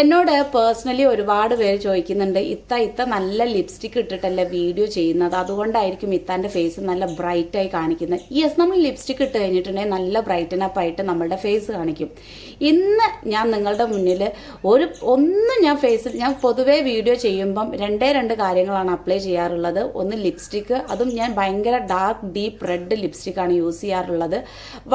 എന്നോട് പേഴ്സണലി ഒരുപാട് പേര് ചോദിക്കുന്നുണ്ട് ഇത്ത ഇത്ത നല്ല ലിപ്സ്റ്റിക് ഇട്ടിട്ടല്ലേ വീഡിയോ ചെയ്യുന്നത്? അതുകൊണ്ടായിരിക്കും ഇത്താന്റെ ഫേസ് നല്ല ബ്രൈറ്റായി കാണിക്കുന്നത്. യെസ് നമ്മൾ ലിപ്സ്റ്റിക് ഇട്ട് കഴിഞ്ഞിട്ടുണ്ടെങ്കിൽ നല്ല ബ്രൈറ്റൻ അപ്പ് ആയിട്ട് നമ്മളുടെ ഫേസ് കാണിക്കും. ഇന്ന് ഞാൻ നിങ്ങളുടെ മുന്നിൽ ഒരു ഒന്നും ഞാൻ ഫേസിൽ ഞാൻ പൊതുവേ വീഡിയോ ചെയ്യുമ്പം രണ്ടേ രണ്ട് കാര്യങ്ങളാണ് അപ്ലൈ ചെയ്യാറുള്ളത്. ഒന്ന് ലിപ്സ്റ്റിക്ക് അതും ഞാൻ ഭയങ്കര ഡാർക്ക് ഡീപ്പ് റെഡ് ലിപ്സ്റ്റിക്കാണ് യൂസ് ചെയ്യാറുള്ളത്.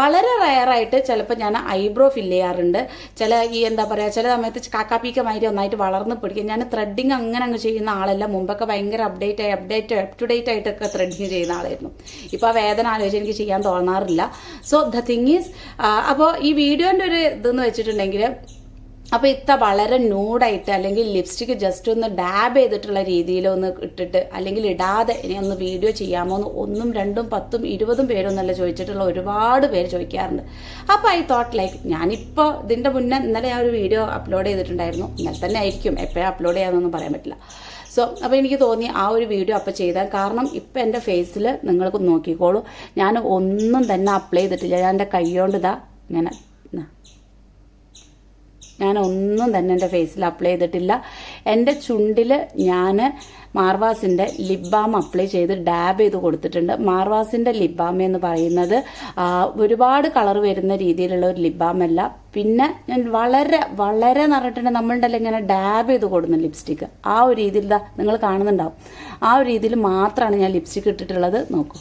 വളരെ റയറായിട്ട് ചിലപ്പോൾ ഞാൻ ഐബ്രോ ഫില്ല് ചെയ്യാറുണ്ട്. ചില ഈ എന്താ പറയുക ചില സമയത്ത് കാക്കാപ്പീക്കമാതിരി ഒന്നായിട്ട് വളർന്ന് പിടിക്കും. ഞാൻ ത്രെഡിങ് അങ്ങനെ അങ്ങ് ചെയ്യുന്ന ആളല്ല. മുമ്പൊക്കെ ഭയങ്കര അപ്ഡേറ്റ് ആയി അപ്ഡേറ്റ് അപ് ടു ഡേറ്റ് ആയിട്ടൊക്കെ ത്രെഡിങ് ചെയ്യുന്ന ആളായിരുന്നു. ഇപ്പോൾ ആ വേദന ആലോചിച്ച് എനിക്ക് ചെയ്യാൻ തോന്നാറില്ല. സോ ദ തിങ് ഈസ് അപ്പോൾ ഈ വീഡിയോന്റെ ഒരു ഇതെന്ന് വെച്ചിട്ടുണ്ടെങ്കിൽ അപ്പോൾ ഇത്ത വളരെ ന്യൂഡായിട്ട് അല്ലെങ്കിൽ ലിപ്സ്റ്റിക്ക് ജസ്റ്റ് ഒന്ന് ഡാബ് ചെയ്തിട്ടുള്ള രീതിയിൽ ഒന്ന് ഇട്ടിട്ട് അല്ലെങ്കിൽ ഇടാതെ ഇനി ഒന്ന് വീഡിയോ ചെയ്യാമോ എന്ന് ഒന്നും രണ്ടും പത്തും ഇരുപതും പേരൊന്നല്ല ചോദിച്ചിട്ടുള്ള ഒരുപാട് പേര് ചോദിക്കാറുണ്ട്. അപ്പോൾ ഐ തോട്ട് ലൈക്ക് ഞാനിപ്പോൾ ഇതിന്റെ മുന്നേ ഇന്നലെ ആ ഒരു വീഡിയോ അപ്ലോഡ് ചെയ്തിട്ടുണ്ടായിരുന്നു. ഇന്നലെ തന്നെ ആയിരിക്കും. എപ്പോഴും അപ്ലോഡ് ചെയ്യാമെന്നൊന്നും പറയാൻ പറ്റില്ല. സോ അപ്പോൾ എനിക്ക് തോന്നി ആ ഒരു വീഡിയോ അപ്പോൾ ചെയ്താൽ കാരണം ഇപ്പം എന്റെ ഫേസിൽ നിങ്ങൾക്ക് നോക്കിക്കോളൂ. ഞാൻ ഒന്നും തന്നെ അപ്ലൈ ചെയ്തിട്ടില്ല. ഞാൻ എന്റെ കൈകൊണ്ട് ഇതാ ഇങ്ങനെ. ഞാൻ ഒന്നും തന്നെ എന്റെ ഫേസിൽ അപ്ലൈ ചെയ്തിട്ടില്ല. എന്റെ ചുണ്ടിൽ ഞാൻ മാർവാസിന്റെ ലിപ് ബാം അപ്ലൈ ചെയ്ത് ഡാബ് ചെയ്ത് കൊടുത്തിട്ടുണ്ട്. മാർവാസിന്റെ ലിപ് ബാം എന്ന് പറയുന്നത് ഒരുപാട് കളർ വരുന്ന രീതിയിലുള്ള ഒരു ലിപ് ബാം അല്ല. പിന്നെ ഞാൻ വളരെ വളരെ നിറഞ്ഞിട്ടുണ്ട്. നമ്മളുടെ ഇങ്ങനെ ഡാബ് ചെയ്ത് കൊടുക്കുന്ന ലിപ്സ്റ്റിക്ക് ആ ഒരു രീതിയിൽ നിങ്ങൾ കാണുന്നുണ്ടാവും. ആ ഒരു രീതിയിൽ മാത്രമാണ് ഞാൻ ലിപ്സ്റ്റിക്ക് ഇട്ടിട്ടുള്ളത്. നോക്കൂ.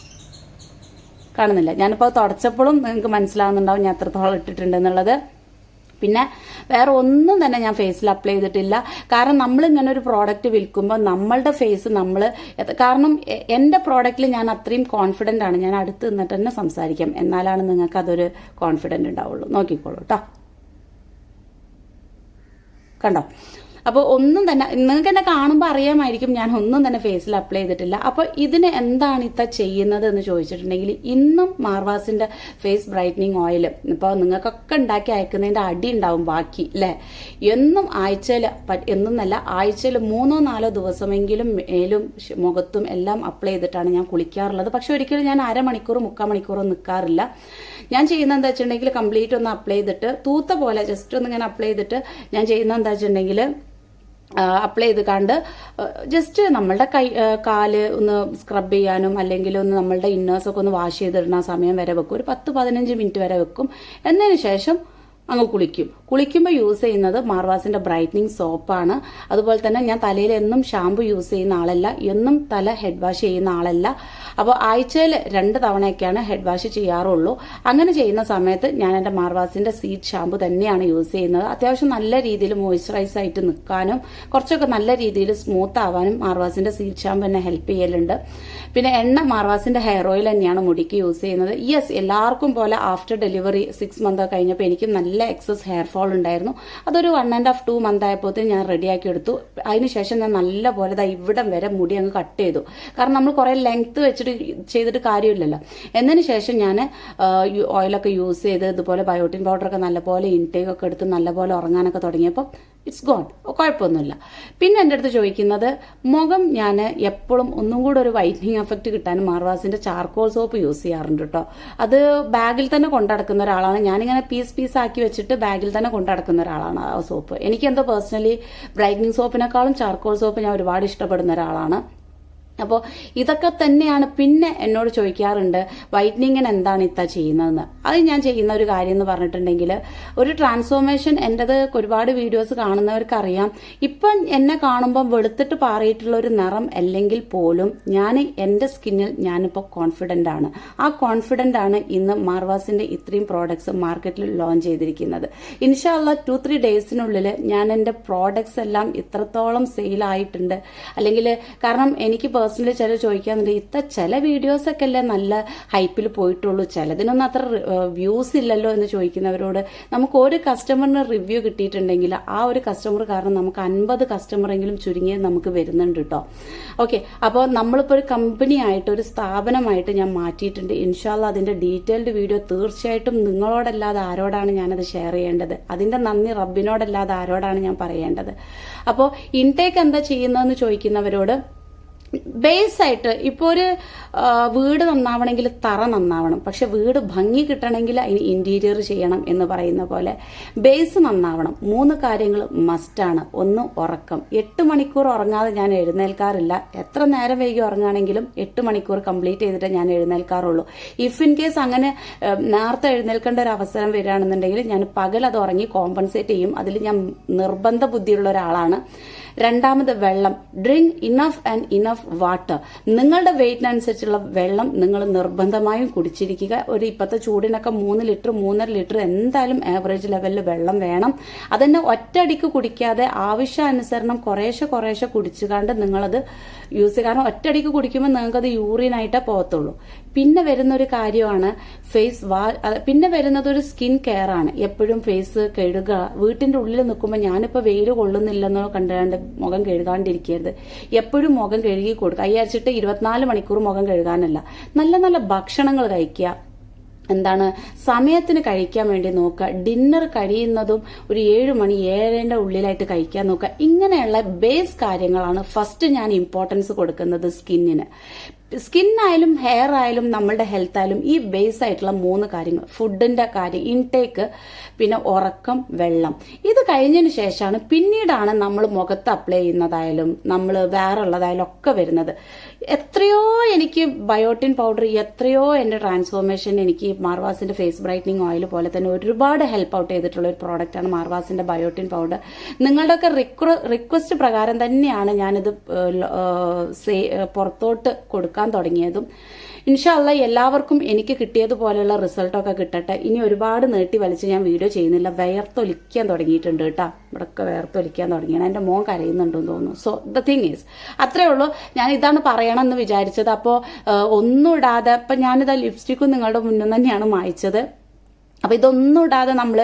കാണുന്നില്ല. ഞാനിപ്പോൾ തുടച്ചപ്പോഴും നിങ്ങൾക്ക് മനസ്സിലാവുന്നുണ്ടാവും ഞാൻ എത്രത്തോളം ഇട്ടിട്ടുണ്ട് എന്നുള്ളത്. പിന്നെ വേറെ ഒന്നും തന്നെ ഞാൻ ഫേസിൽ അപ്ലൈ ചെയ്തിട്ടില്ല. കാരണം നമ്മൾ ഇങ്ങനെ ഒരു പ്രോഡക്റ്റ് വിൽക്കുമ്പോൾ നമ്മളുടെ ഫേസ് നമ്മൾ കാരണം എന്റെ പ്രോഡക്റ്റിൽ ഞാൻ അത്രയും കോൺഫിഡന്റ് ആണ്. ഞാൻ അടുത്ത് നിന്നിട്ട് തന്നെ സംസാരിക്കാം. എന്നാലാണ് നിങ്ങൾക്ക് അതൊരു കോൺഫിഡന്റ് ഉണ്ടാവുള്ളൂ. നോക്കിക്കോളൂ കേട്ടോ കണ്ടോ? അപ്പോൾ ഒന്നും തന്നെ നിങ്ങൾക്ക് എന്നെ കാണുമ്പോൾ അറിയാമായിരിക്കും ഞാൻ ഒന്നും തന്നെ ഫേസിൽ അപ്ലൈ ചെയ്തിട്ടില്ല. അപ്പോൾ ഇതിന് എന്താണ് ഇത്ത ചെയ്യുന്നത് എന്ന് ചോദിച്ചിട്ടുണ്ടെങ്കിൽ ഇന്നും മാർവാസിന്റെ ഫേസ് ബ്രൈറ്റനിങ് ഓയിൽ ഇപ്പോൾ നിങ്ങൾക്കൊക്കെ ഉണ്ടാക്കി അയക്കുന്നതിന്റെ അടി ഉണ്ടാവും ബാക്കി അല്ലേ എന്നും ആഴ്ചയിൽ എന്നും എന്നല്ല ആഴ്ചയിൽ മൂന്നോ നാലോ ദിവസമെങ്കിലും മേലും മുഖത്തും എല്ലാം അപ്ലൈ ചെയ്തിട്ടാണ് ഞാൻ കുളിക്കാറുള്ളത്. പക്ഷെ ഒരിക്കലും ഞാൻ അരമണിക്കൂർ മുക്കാൽ മണിക്കൂറോ നിൽക്കാറില്ല ഞാൻ ചെയ്യുന്ന എന്താ വെച്ചിട്ടുണ്ടെങ്കിൽ കംപ്ലീറ്റ് ഒന്ന് അപ്ലൈ ചെയ്തിട്ട് തൂത്ത പോലെ ജസ്റ്റ് ഒന്ന് ഇങ്ങനെ അപ്ലൈ ചെയ്തിട്ട് ഞാൻ ചെയ്യുന്ന എന്താ വെച്ചിട്ടുണ്ടെങ്കിൽ അപ്ലൈ ചെയ്ത് കണ്ട് ജസ്റ്റ് നമ്മളുടെ കൈ കാൽ ഒന്ന് സ്ക്രബ് ചെയ്യാനും അല്ലെങ്കിൽ ഒന്ന് നമ്മളുടെ ഇന്നേഴ്സൊക്കെ ഒന്ന് വാഷ് ചെയ്തിടുന്ന സമയം വരെ വെക്കും. ഒരു പത്ത് പതിനഞ്ച് മിനിറ്റ് വരെ വെക്കും. എന്നതിന് ശേഷം അങ്ങ് കുളിക്കും. കുളിക്കുമ്പോൾ യൂസ് ചെയ്യുന്നത് മാർവാസിന്റെ ബ്രൈറ്റനിങ് സോപ്പാണ് അതുപോലെ തന്നെ ഞാൻ തലയിൽ എന്നും ഷാമ്പു യൂസ് ചെയ്യുന്ന ആളല്ല. എന്നും തല ഹെഡ് വാഷ് ചെയ്യുന്ന ആളല്ല. അപ്പോൾ ആഴ്ചയിൽ രണ്ട് തവണയൊക്കെയാണ് ഹെഡ് വാഷ് ചെയ്യാറുള്ളൂ. അങ്ങനെ ചെയ്യുന്ന സമയത്ത് ഞാൻ എന്റെ മാർവാസിന്റെ സീഡ് ഷാമ്പു തന്നെയാണ് യൂസ് ചെയ്യുന്നത്. അത്യാവശ്യം നല്ല രീതിയിൽ മോയ്സ്ചറൈസ് ആയിട്ട് നിൽക്കാനും കുറച്ചൊക്കെ നല്ല രീതിയിൽ സ്മൂത്ത് ആവാനും മാർവാസിന്റെ സീഡ് ഷാമ്പു എന്നെ ഹെൽപ്പ് ചെയ്യലുണ്ട്. പിന്നെ എണ്ണ മാർവാസിന്റെ ഹെയർ ഓയിൽ തന്നെയാണ് മുടിക്ക് യൂസ് ചെയ്യുന്നത്. യെസ് എല്ലാവർക്കും പോലെ ആഫ്റ്റർ ഡെലിവറി സിക്സ് മന്ത് കഴിഞ്ഞപ്പോൾ എനിക്ക് നല്ല എക്സസ് ഹെയർ ഫോൾ ഉണ്ടായിരുന്നു. അതൊരു one and half to month ആയപ്പോൾ ഞാൻ റെഡിയാക്കി എടുത്തു. അതിനുശേഷം ഞാൻ നല്ല പോലെ ഇവിടം വരെ മുടി അങ്ങ് കട്ട് ചെയ്തു. കാരണം നമ്മൾ കുറേ ലെങ്ത് വെച്ചിട്ട് ചെയ്തിട്ട് കാര്യമില്ലല്ലോ. എന്നതിന് ശേഷം ഞാൻ ഓയിലൊക്കെ യൂസ് ചെയ്ത് ഇതുപോലെ ബയോട്ടിൻ പൗഡറൊക്കെ നല്ലപോലെ ഇൻടേക്ക് ഒക്കെ എടുത്ത് നല്ലപോലെ ഉറങ്ങാനൊക്കെ തുടങ്ങിയപ്പോൾ ഇറ്റ്സ് ഗോൺ കുഴപ്പമൊന്നുമില്ല. പിന്നെ എന്റെ അടുത്ത് ചോദിക്കുന്നത് മുഖം ഞാൻ എപ്പോഴും ഒന്നും കൂടെ ഒരു വൈറ്റനിങ് എഫക്റ്റ് കിട്ടാൻ മാർവാസിന്റെ ചാർക്കോൾ സോപ്പ് യൂസ് ചെയ്യാറുണ്ട് കേട്ടോ അത് ബാഗിൽ തന്നെ കൊണ്ടടക്കുന്ന ഒരാളാണ്. ഞാനിങ്ങനെ പീസ് പീസ് ആക്കി വെച്ചിട്ട് ബാഗിൽ തന്നെ കൊണ്ടടക്കുന്ന ഒരാളാണ് ആ സോപ്പ് എനിക്കെന്തോ പേഴ്സണലി ബ്രൈറ്റനിങ് സോപ്പിനേക്കാളും ചാർക്കോൾ സോപ്പ് ഞാൻ ഒരുപാട് ഇഷ്ടപ്പെടുന്ന ഒരാളാണ്. അപ്പോൾ ഇതൊക്കെ തന്നെയാണ് പിന്നെ എന്നോട് ചോദിക്കാറുണ്ട് വൈറ്റ്നിങ്ങിന് എന്താണ് ഇത്ത ചെയ്യുന്നതെന്ന്? അത് ഞാൻ ചെയ്യുന്ന ഒരു കാര്യം എന്ന് പറഞ്ഞിട്ടുണ്ടെങ്കിൽ ഒരു ട്രാൻസ്ഫോർമേഷൻ എന്റെത് ഒരുപാട് വീഡിയോസ് കാണുന്നവർക്കറിയാം. ഇപ്പം എന്നെ കാണുമ്പം വെളുത്തിട്ട് പാറിയിട്ടുള്ള ഒരു നിറം അല്ലെങ്കിൽ പോലും ഞാൻ എന്റെ സ്കിന്നിൽ ഞാനിപ്പോൾ കോൺഫിഡന്റ് ആണ്. ആ കോൺഫിഡന്റ് ആണ് ഇന്ന് മാർവാസിന്റെ ഇത്രയും പ്രോഡക്ട്സ് മാർക്കറ്റിൽ ലോഞ്ച് ചെയ്തിരിക്കുന്നത്. ഇൻഷാല്ല ടു ത്രീ ഡേയ്സിനുള്ളിൽ ഞാൻ എന്റെ പ്രോഡക്ട്സ് എല്ലാം ഇത്രത്തോളം സെയിലായിട്ടുണ്ട് അല്ലെങ്കിൽ കാരണം എനിക്ക് പേഴ്സണലി ചില ചോദിക്കാറുണ്ട് ഇത്ത ചില വീഡിയോസൊക്കെ അല്ലേ നല്ല ഹൈപ്പിൽ പോയിട്ടുള്ളൂ. ചിലതിനൊന്നും അത്ര വ്യൂസ് ഇല്ലല്ലോ എന്ന് ചോദിക്കുന്നവരോട് നമുക്ക് ഒരു കസ്റ്റമറിന് റിവ്യൂ കിട്ടിയിട്ടുണ്ടെങ്കിൽ ആ ഒരു കസ്റ്റമർ കാരണം നമുക്ക് അൻപത് കസ്റ്റമറെങ്കിലും ചുരുങ്ങിയത് നമുക്ക് വരുന്നുണ്ട് കേട്ടോ ഓക്കെ അപ്പോൾ നമ്മളിപ്പോൾ ഒരു കമ്പനി ആയിട്ട് ഒരു സ്ഥാപനമായിട്ട് ഞാൻ മാറ്റിയിട്ടുണ്ട്. ഇൻഷാല്ല അതിന്റെ ഡീറ്റെയിൽഡ് വീഡിയോ തീർച്ചയായിട്ടും നിങ്ങളോടല്ലാതെ ആരോടാണ് ഞാനത് ഷെയർ ചെയ്യേണ്ടത്? അതിന്റെ നന്ദി റബ്ബിനോടല്ലാതെ ആരോടാണ് ഞാൻ പറയേണ്ടത്? അപ്പോൾ ഇൻടേക്ക് എന്താ ചെയ്യുന്നതെന്ന് ചോദിക്കുന്നവരോട് ബേസ് ആയിട്ട് ഇപ്പോൾ ഒരു വീട് നന്നാവണമെങ്കിൽ തറ നന്നാവണം. പക്ഷെ വീട് ഭംഗി കിട്ടണമെങ്കിൽ അതിന് ഇന്റീരിയർ ചെയ്യണം എന്ന് പറയുന്ന പോലെ ബേസ് നന്നാവണം. മൂന്ന് കാര്യങ്ങൾ മസ്റ്റാണ് ഒന്ന് ഉറക്കം. എട്ട് മണിക്കൂർ ഉറങ്ങാതെ ഞാൻ എഴുന്നേൽക്കാറില്ല. എത്ര നേരം വൈകി ഉറങ്ങുകയാണെങ്കിലും എട്ട് മണിക്കൂർ കംപ്ലീറ്റ് ചെയ്തിട്ട് ഞാൻ എഴുന്നേൽക്കാറുള്ളൂ. ഇഫ് ഇൻ കേസ് അങ്ങനെ നേരത്തെ എഴുന്നേൽക്കേണ്ട ഒരു അവസരം വരികയാണെന്നുണ്ടെങ്കിൽ ഞാൻ പകൽ അത് ഉറങ്ങി കോമ്പൻസേറ്റ് ചെയ്യും. അതിൽ ഞാൻ നിർബന്ധ ബുദ്ധിയുള്ള ഒരാളാണ്. രണ്ടാമത് വെള്ളം. Drink enough and enough water നിങ്ങളുടെ വെയിറ്റിനനുസരിച്ചുള്ള വെള്ളം നിങ്ങൾ നിർബന്ധമായും കുടിച്ചിരിക്കുക. ഒരു ഇപ്പോഴത്തെ ചൂടിനൊക്കെ മൂന്ന് ലിറ്റർ മൂന്നര ലിറ്റർ എന്തായാലും ആവറേജ് ലെവലിൽ വെള്ളം വേണം. അതന്നെ ഒറ്റയടിക്ക് കുടിക്കാതെ ആവശ്യാനുസരണം കുറേശ്ശെ കുറേശ്ശെ കുടിച്ചുകാണ്ട് നിങ്ങളത് യൂസ് ചെയ്യുക കാരണം ഒറ്റയടിക്ക് കുടിക്കുമ്പോൾ നിങ്ങൾക്കത് യൂറിനായിട്ടേ പോകത്തുള്ളൂ. പിന്നെ വരുന്ന ഒരു കാര്യമാണ് ഫേസ് വാ പിന്നെ വരുന്നത് ഒരു സ്കിൻ കെയർ ആണ്. എപ്പോഴും ഫേസ് കഴുകുക വീട്ടിന്റെ ഉള്ളിൽ നിൽക്കുമ്പോൾ ഞാനിപ്പോൾ വെയിൽ കൊള്ളുന്നില്ലെന്നോ കണ്ടുകൊണ്ട് മുഖം കഴുകാണ്ടിരിക്കരുത്. എപ്പോഴും മുഖം കഴുകി കൊടുക്കുക. അയ്യാഴ്ചിട്ട് ഇരുപത്തിനാല് മണിക്കൂർ മുഖം കഴുകാനല്ല. നല്ല നല്ല ഭക്ഷണങ്ങൾ കഴിക്കുക. എന്താണ്? സമയത്തിന് കഴിക്കാൻ വേണ്ടി നോക്കുക. ഡിന്നർ കഴിയുന്നതും ഒരു ഏഴ് മണി ഏഴേന്റെ ഉള്ളിലായിട്ട് കഴിക്കാൻ നോക്കുക. ഇങ്ങനെയുള്ള ബേസ് കാര്യങ്ങളാണ് ഫസ്റ്റ് ഞാൻ ഇമ്പോർട്ടൻസ് കൊടുക്കുന്നത് സ്കിന്നിന് സ്കിന്നായാലും ഹെയർ ആയാലും നമ്മളുടെ ഹെൽത്ത് ആയാലും ഈ ബേസ് ആയിട്ടുള്ള മൂന്ന് കാര്യങ്ങൾ. ഫുഡിന്റെ കാര്യം ഇൻടേക്ക് പിന്നെ ഉറക്കം വെള്ളം. ഇത് കഴിഞ്ഞതിന് ശേഷമാണ് പിന്നീടാണ് നമ്മൾ മുഖത്ത് അപ്ലൈ ചെയ്യുന്നതായാലും നമ്മൾ വേറെ ഉള്ളതായാലും ഒക്കെ വരുന്നത്. എത്രയോ എനിക്ക് ബയോട്ടിൻ പൗഡർ എത്രയോ എന്റെ ട്രാൻസ്ഫോർമേഷൻ എനിക്ക് മാർവാസിന്റെ ഫേസ് ബ്രൈറ്റനിങ് ഓയിൽ പോലെ തന്നെ ഒരുപാട് ഹെൽപ്പ് ഔട്ട് ചെയ്തിട്ടുള്ള ഒരു പ്രോഡക്റ്റാണ് മാർവാസിന്റെ ബയോട്ടിൻ പൗഡർ നിങ്ങളുടെയൊക്കെ റിക്വസ്റ്റ് പ്രകാരം തന്നെയാണ് ഞാനിത് പുറത്തോട്ട് ല- കൊടുക്കാൻ തുടങ്ങിയതും. ഇൻഷാല്ല എല്ലാവർക്കും എനിക്ക് കിട്ടിയതുപോലെയുള്ള റിസൾട്ടൊക്കെ കിട്ടട്ടെ. ഇനി ഒരുപാട് നീട്ടി വലിച്ച് ഞാൻ വീഡിയോ ചെയ്യുന്നില്ല. വിയർത്തൊലിക്കാൻ തുടങ്ങിയിട്ടുണ്ട് കേട്ടോ. ഇവിടെയൊക്കെ വിയർത്തൊലിക്കാൻ തുടങ്ങിയാണ്. എന്റെ മോൻ കരയുന്നുണ്ടെന്ന് തോന്നുന്നു. സോ ദ തിങ് ഈസ് അത്രേ ഉള്ളൂ. ഞാൻ ഇതാണ് പറയണമെന്ന് വിചാരിച്ചത്. അപ്പോൾ ഒന്നും ഇടാതെ അപ്പം ഞാനിതാ ലിപ്സ്റ്റിക്കും നിങ്ങളുടെ മുന്നിൽ തന്നെയാണ് മായ്ച്ചത്. അപ്പൊ ഇതൊന്നും ഇടാതെ നമ്മൾ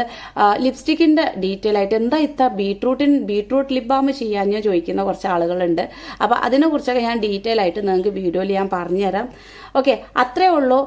ലിപ്സ്റ്റിക്കിന്റെ ഡീറ്റെയിൽ ആയിട്ട് എന്താ ഇത്ര ബീട്രൂട്ടിൻ ബീട്രൂട്ട് ലിപ് ബാം ഞാൻ ചോദിക്കുന്ന കുറച്ച് ആളുകളുണ്ട്. അപ്പോൾ അതിനെ കുറിച്ചൊക്കെ ഞാൻ ഡീറ്റെയിൽ ആയിട്ട് നിങ്ങൾക്ക് വീഡിയോയിൽ ഞാൻ പറഞ്ഞുതരാം. ഓക്കെ അത്രേ ഉള്ളൂ.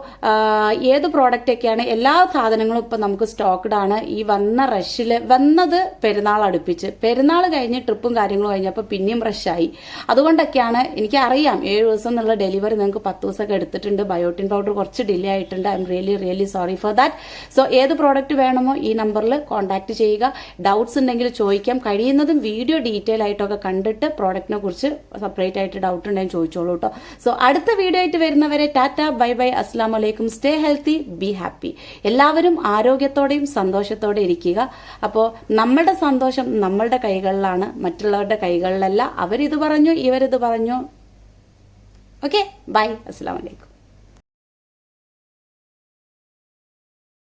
ഏത് പ്രോഡക്റ്റ് ഒക്കെയാണ്? എല്ലാ സാധനങ്ങളും ഇപ്പോൾ നമുക്ക് സ്റ്റോക്ക്ഡ് ആണ്. ഈ വന്ന റഷിൽ വന്നത് പെരുന്നാൾ അടുപ്പിച്ച്. പെരുന്നാൾ കഴിഞ്ഞ് ട്രിപ്പും കാര്യങ്ങളും കഴിഞ്ഞപ്പോൾ പിന്നെയും റഷായി അതുകൊണ്ടൊക്കെയാണ് എനിക്കറിയാം ഏഴ് ദിവസം എന്നുള്ള ഡെലിവറി നിങ്ങൾക്ക് പത്ത് ദിവസമൊക്കെ എടുത്തിട്ടുണ്ട്. ബയോട്ടിൻ പൗഡർ കുറച്ച് ഡിലേ ആയിട്ടുണ്ട്. I'm really really sorry for that so ഏത് പ്രോഡക്റ്റ് വേണമോ ഈ നമ്പറിൽ കോൺടാക്ട് ചെയ്യുക. ഡൗട്ട്സ് ഉണ്ടെങ്കിൽ ചോദിക്കാം. കഴിയുന്നതും വീഡിയോ ഡീറ്റെയിൽ ആയിട്ടൊക്കെ കണ്ടിട്ട് പ്രോഡക്റ്റിനെ കുറിച്ച് സെപ്പറേറ്റ് ആയിട്ട് ഡൗട്ട് ഉണ്ടെങ്കിൽ ചോദിച്ചോളൂ കേട്ടോ സോ അടുത്ത വീഡിയോ ആയിട്ട് വരുന്നവരെ ടാറ്റ ബൈ ബൈ അസ്സാം വലൈക്കും സ്റ്റേ ഹെൽത്തി ബി ഹാപ്പി എല്ലാവരും ആരോഗ്യത്തോടെയും സന്തോഷത്തോടെ ഇരിക്കുക. അപ്പോൾ നമ്മളുടെ സന്തോഷം നമ്മളുടെ കൈകളിലാണ്. മറ്റുള്ളവരുടെ കൈകളിലല്ല. അവരിത് പറഞ്ഞു ഇവരിത് പറഞ്ഞു. ഓക്കെ ബൈ അസ്സാം വലൈക്കും